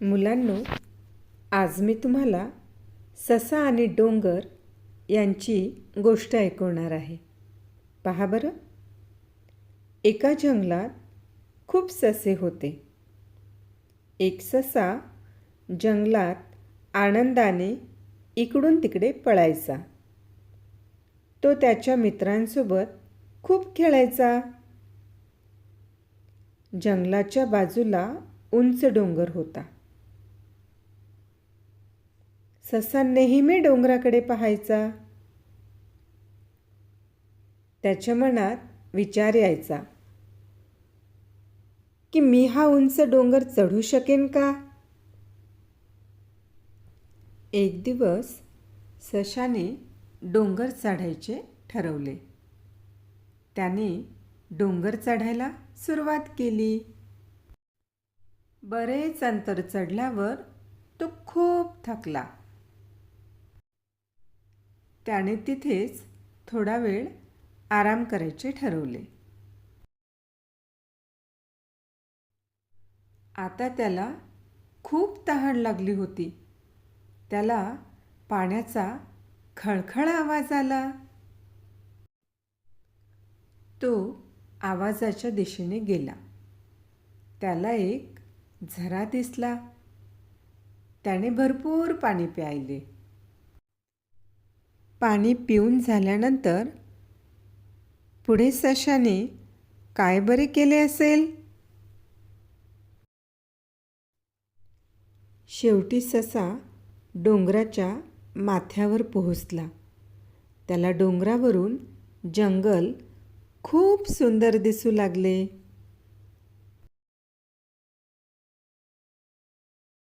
मुलांनो आज मी तुम्हाला ससा आणि डोंगर यांची गोष्ट ऐकवणार आहे. पहा बरं. एका जंगलात खूप ससे होते. एक ससा जंगलात आनंदाने इकडून तिकडे पळायचा. तो त्याच्या मित्रांसोबत खूप खेळायचा. जंगलाच्या बाजूला उंच डोंगर होता. ससा नेहमी डोंगराकडे पाहायचा. त्याच्या मनात विचार यायचा. की मी हा उंच डोंगर चढू शकेन का? एक दिवस सशाने डोंगर चढायचे ठरवले. त्याने डोंगर चढायला सुरुवात केली. बरेच अंतर चढल्यावर तो खूप थकला. त्याने तिथेच थोडा वेळ आराम करायचे ठरवले. आता त्याला खूप तहान लागली होती. त्याला पाण्याचा खळखळ आवाज आला. तो आवाजाच्या दिशेने गेला. त्याला एक झरा दिसला. त्याने भरपूर पाणी प्यायले. पाणी पिऊन झाल्यानंतर पुढे सशाने काय बरे केले असेल? शेवटी ससा डोंगराच्या माथ्यावर पोहोचला. त्याला डोंगरावरून जंगल खूप सुंदर दिसू लागले.